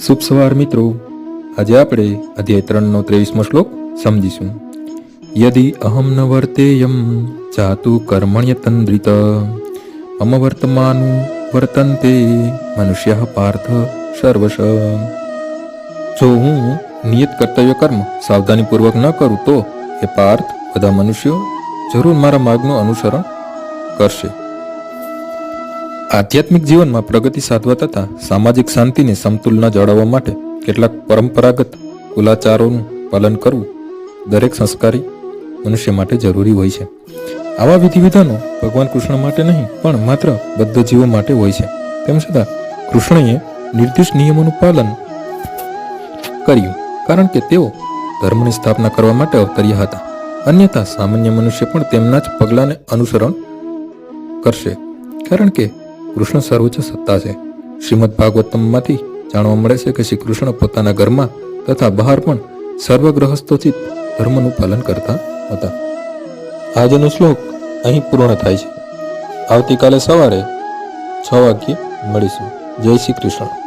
શુભ સવાર મિત્રો. આજે આપણે અધ્યાય ત્રણનો ત્રેવીસમો શ્લોક સમજીશું. યદિ અહમ ન વર્તેયમ જાતુ કર્મણ્યતંદ્રિત. મમ વર્તમાનું વર્તન્તે મનુષ્ય પાર્થ સર્વશ. જો હું નિયત કર્તવ્ય કર્મ સાવધાનીપૂર્વક ન કરું તો એ પાર્થ બધા મનુષ્યો જરૂર મારા માર્ગનું અનુસરણ કરશે. આધ્યાત્મિક જીવનમાં પ્રગતિ સાધવા તથા સામાજિક શાંતિને સમતુલના જાળવવા માટે કેટલાક પરંપરાગત કુલાચારોનું પાલન કરવું દરેક સંસ્કારી મનુષ્ય માટે જરૂરી હોય છે. આવા વિધિ વિધાનો ભગવાન કૃષ્ણ માટે નહીં, પણ માત્ર બદ્ધ જીવો માટે હોય છે. તેમ છતાં, કૃષ્ણએ નિર્દિષ્ટ નિયમોનું પાલન કર્યું, કારણ કે તેઓ ધર્મની સ્થાપના કરવા માટે અવતર્યા હતા. અન્યથા સામાન્ય મનુષ્ય પણ તેમના જ પગલાંને અનુસરણ કરશે, કારણ કે કૃષ્ણ સર્વોચ્ચ સત્તા છે. શ્રીમદ ભાગવતમમાંથી જાણવા મળે છે કે શ્રી કૃષ્ણ પોતાના ઘરમાં તથા બહાર પણ સર્વગ્રહસ્થોચિત ધર્મનું પાલન કરતા હતા. આજનો શ્લોક અહીં પૂર્ણ થાય છે. આવતીકાલે સવારે છ વાગ્યે મળીશું. જય શ્રી કૃષ્ણ.